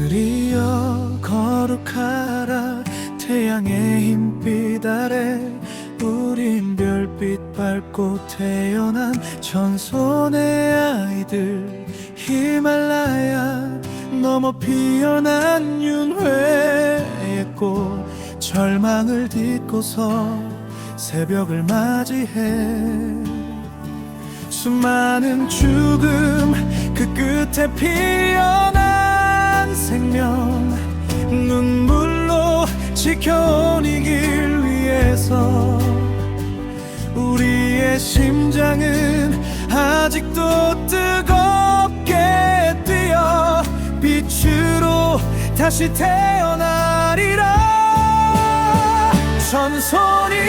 하늘이여 거룩하라. 태양의 흰빛 아래 우린 별빛 밟고 태어난 전손의 아이들. 히말라야 넘어 피어난 윤회의 꽃. 절망을 딛고서 새벽을 맞이해. 수많은 죽음 그 끝에 피어난 생명 눈물로 지켜온 이 길 위에서 우리의 심장은 아직도 뜨겁게 뛰어 빛으로 다시 태어나리라. 전손이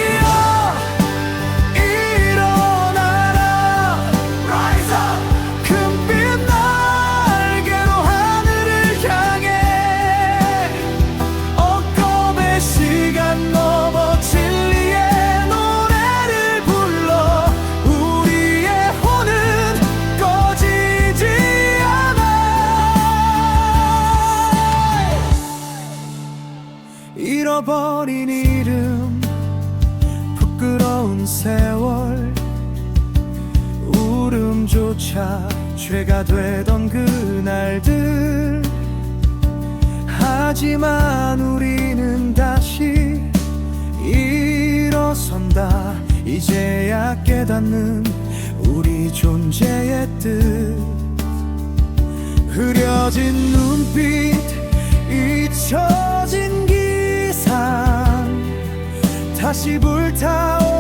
잃어버린 이름 부끄러운 세월 울음조차 죄가 되던 그날들. 하지만 우리는 다시 일어선다. 이제야 깨닫는 우리 존재의 뜻. 흐려진 눈빛 다시 불타오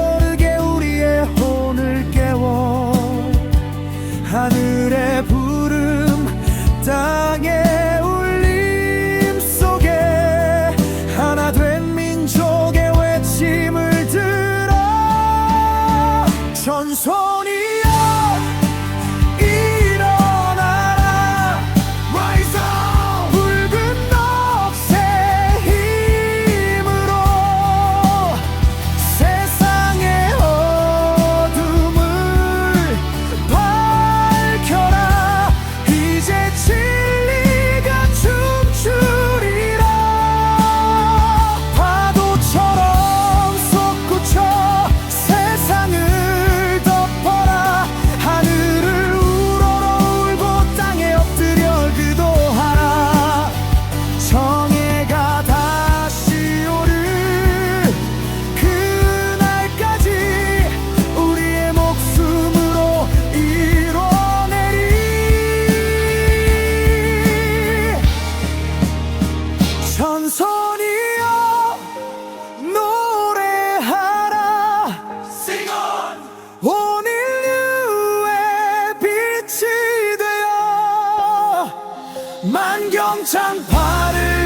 만경창파를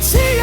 See.